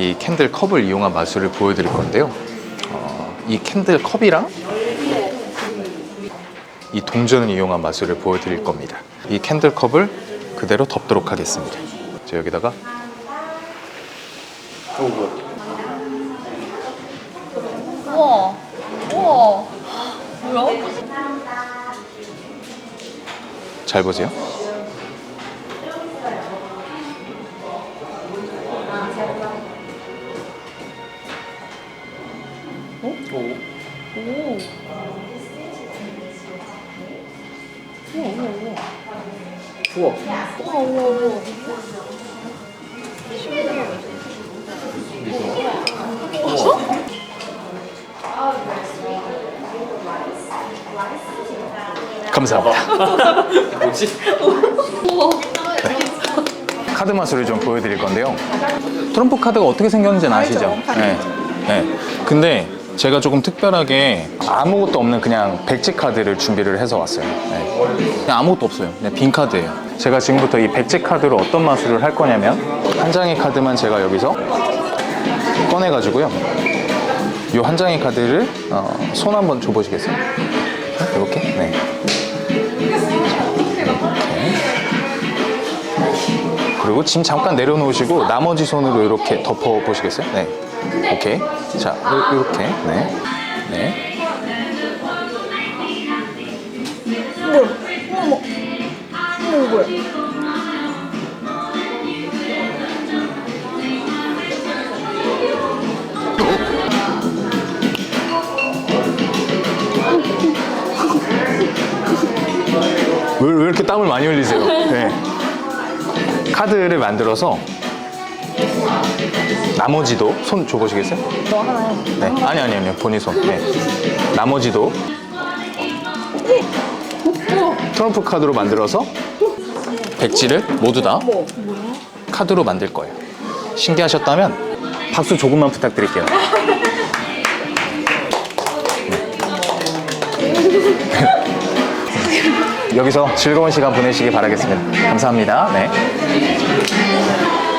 이 캔들 컵을 이용한 마술을 보여드릴 건데요. 어, 이 캔들 컵이랑 이 동전을 이용한 마술을 보여드릴 겁니다. 이 캔들 컵을 그대로 덮도록 하겠습니다. 자, 여기다가 우와. 우와. 뭐야? 잘 보세요. 오. 우와. 우와, 우와, 우와. 감사합니다. 뭐지? 카드 마술을 좀 보여드릴 건데요. 트럼프 카드가 어떻게 생겼는지는 아시죠? 네. 네. 근데 제가 조금 특별하게 아무것도 없는 그냥 백지 카드를 준비를 해서 왔어요. 네. 그냥 아무것도 없어요. 그냥 빈 카드예요. 제가 지금부터 이 백지 카드로 어떤 마술을 할 거냐면 한 장의 카드만 제가 여기서 꺼내가지고요. 이 한 장의 카드를 어, 손 한번 줘보시겠어요? 이렇게? 네. 그리고 짐 잠깐 내려놓으시고 나머지 손으로 이렇게 덮어 보시겠어요? 네. 오케이. 자, 요- 이렇게. 네. 네. 뭐야? 어머. 어머, 뭐야? 왜, 왜 이렇게 땀을 많이 흘리세요? 네. 카드를 만들어서 나머지도 손 줘보시겠어요? 너 하나요? 네. 아니, 아니, 아니요. 본인 손. 네. 나머지도 트럼프 카드로 만들어서 백지를 모두 다 카드로 만들 거예요. 신기하셨다면 박수 조금만 부탁드릴게요. 네. 여기서 즐거운 시간 보내시기 바라겠습니다. 감사합니다. 네.